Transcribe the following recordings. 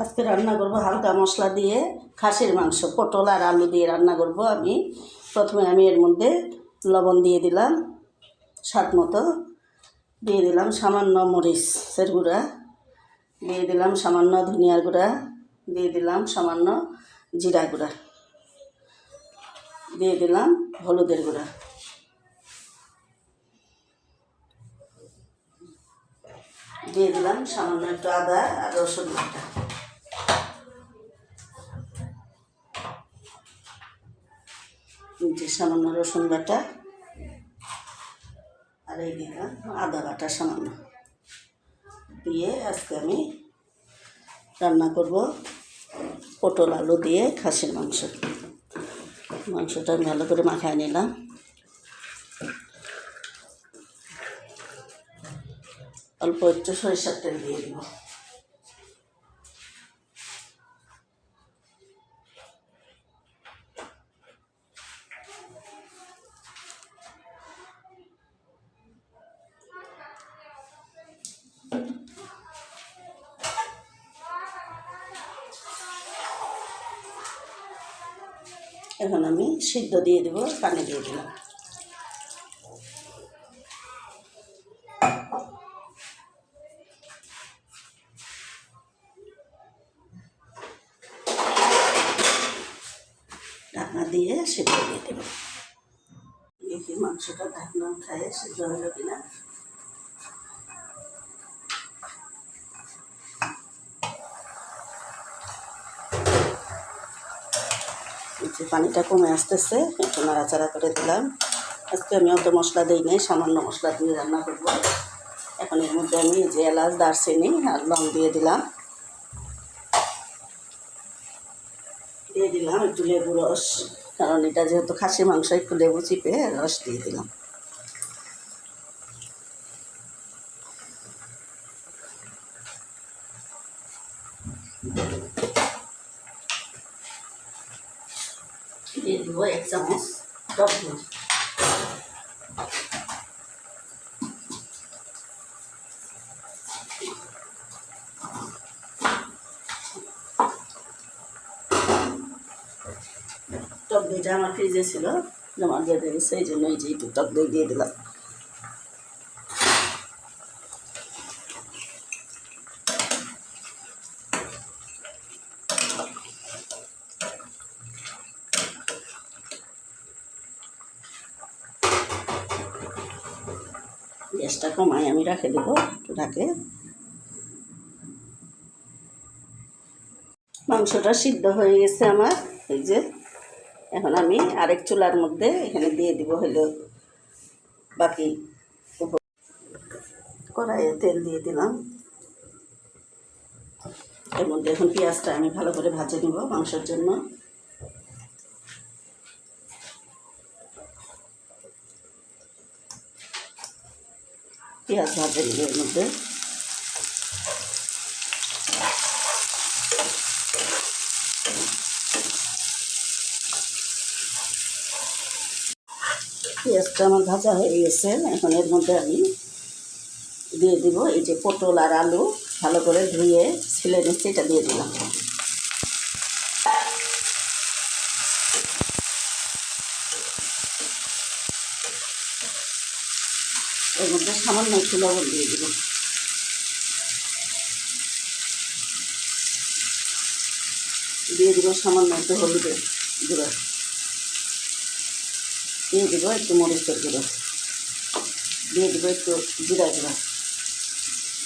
আজকে রান্না করব হালকা মশলা দিয়ে খাসির মাংস, পটল আর আলু দিয়ে রান্না করব আমি। প্রথমে আমি এর মধ্যে লবণ দিয়ে দিলাম, স্বাদ মতো। দিয়ে দিলাম সামান্য মরিচের গুঁড়া। দিয়ে দিলাম সামান্য ধনিয়ার গুঁড়া। দিয়ে দিলাম সামান্য জিরা গুঁড়া। দিয়ে দিলাম হলুদের গুঁড়া। দিয়ে দিলাম সামান্য একটু আদা আর রসুন বাটা। যে সামান্য রসুন বাটা আর এই দিলাম আদা বাটা সামান্য দিয়ে আজকে আমি রান্না করব পটল আলু দিয়ে খাসির মাংস। মাংসটা আমি ভালো করে মাখায় নিলাম। অল্প একটু সরিষার তেল দিয়ে দিব। এখন আমি সিদ্ধ দিয়ে দেবো, পানি দিয়ে দিলাম ঢাকনা দিয়ে সিদ্ধ দিয়ে দেবো। দেখি মাংসটা ঢাকনা খায় সিদ্ধ হলো কিনা। যে পানিটা কমে আসতেছে, একটু নাড়াচাড়া করে দিলাম। আজকে আমি অত মশলা দিই নাই, সামান্য মশলা দিয়ে রান্না করব। এখন এর মধ্যে আমি যে এলাচ, দারচিনি আর লং দিয়ে দিলাম। দিয়ে দিলাম একটু লেবু রস, কারণ এটা যেহেতু খাসি মাংস, একটু লেবু চিপে রস দিয়ে দিলাম। দিয়ে দেবো এক চামচ টক দই টক দইটা আমার ফ্রিজে ছিল, জমা দিয়ে দিয়েছে এই জন্য এই যে একটু টক দই দিয়ে দিলাম। গ্যাসটা কমাই আমি রাখে দেবো একটু ঢাকে। মাংসটা সিদ্ধ হয়ে গেছে আমার, এই যে। এখন আমি আরেক চুলার মধ্যে এখানে দিয়ে দিব হলো বাকি কড়াইয়ে তেল দিয়ে দিলাম। এর মধ্যে এখন পেঁয়াজটা আমি ভালো করে ভাজে নিব মাংসের জন্য। পেঁয়াজ ভাজা নিব এর মধ্যে পেঁয়াজটা আমার ভাজা হয়ে গেছে এখন এর মধ্যে আমি দিয়ে দিব এই যে পটল আর আলু ভালো করে ধুয়ে ছিলে নিচ্ছি এটা দিয়ে দিলাম এর মধ্যে সামান্য একটু লবণ দিয়ে দিব। দিয়ে দিব সামান্য একটু হলুদের গুঁড়ো। দিয়ে দেবো একটু মরিচের গুঁড়ো। দিয়ে দেবো একটু জিরা গুঁড়ো।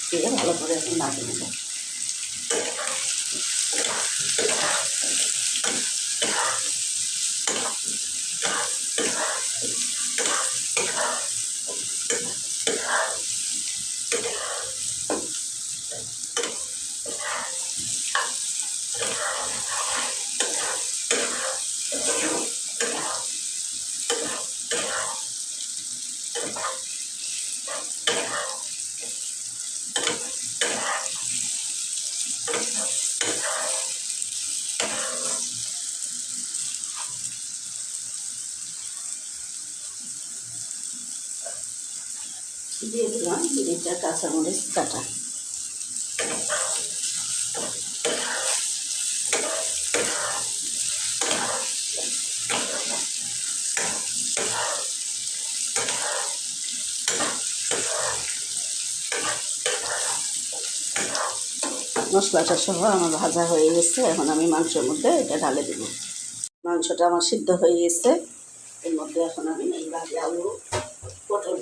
দিয়ে ভালো করে একটু নাড়ে দিয়ে দিলাম দুইটা কাঁচামরিচ কাটা। মশলাটা সহ আমার ভাজা হয়ে গেছে, এখন আমি মাংসের মধ্যে এটা ঢালে দেব। মাংসটা আমার সিদ্ধ হয়ে গেছে, এর মধ্যে এখন আমি এইভাবে আলু, পটল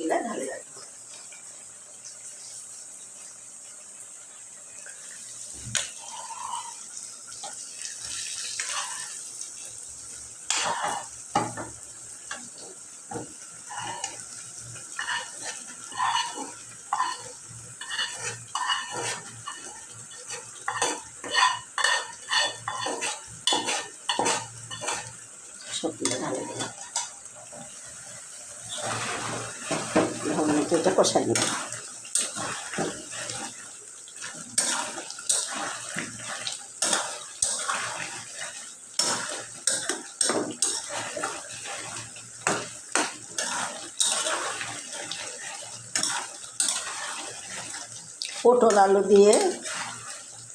এটা কষাই নেব। পটল আলু দিয়ে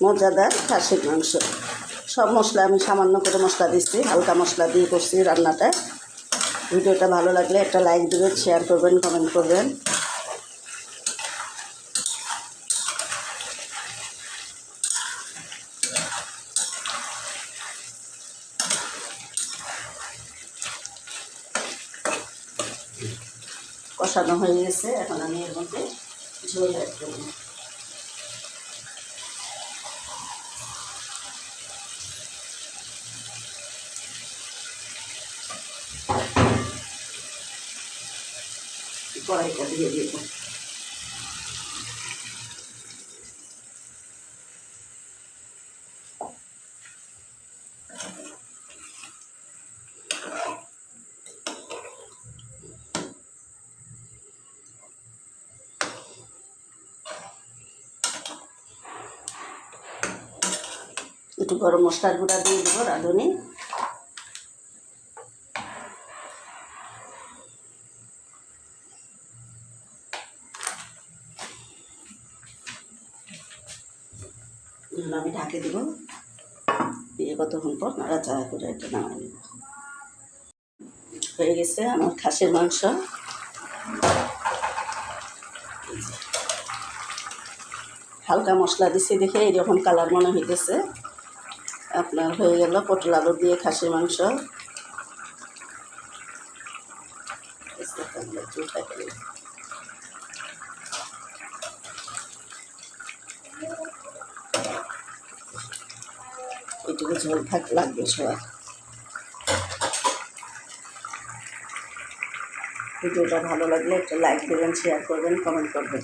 মজাদার খাসির মাংস। সব মশলা আমি সামান্য করে মশলা দিচ্ছি, হালকা মশলা দিয়ে করছি রান্নাটা। ভিডিওটা ভালো লাগলে একটা লাইক দেবেন শেয়ার করবেন কমেন্ট করবেন। কষানো হয়ে গেছে। এখন আমি এর মধ্যে ঝোল অ্যাড করব। কড়াইটা দিয়ে দিব। একটু গরম মশলার গুঁড়া দিয়ে দেবো রাঁধুনি। আমি ঢাকে দিব। দিয়ে কতক্ষণ পর নাড়াচাড়া করে এটা নামাই নেব। হয়ে গেছে আমার খাসির মাংস। হালকা মশলা দিছি দেখে এইরকম কালার মনে হইতেছে। আপনার হয়ে গেল পটল আলু দিয়ে খাসির মাংস। এটুকু ঝোল থাক, লাগবে সবার। ভিডিওটা ভালো লাগলে একটা লাইক দেবেন শেয়ার করবেন কমেন্ট করবেন।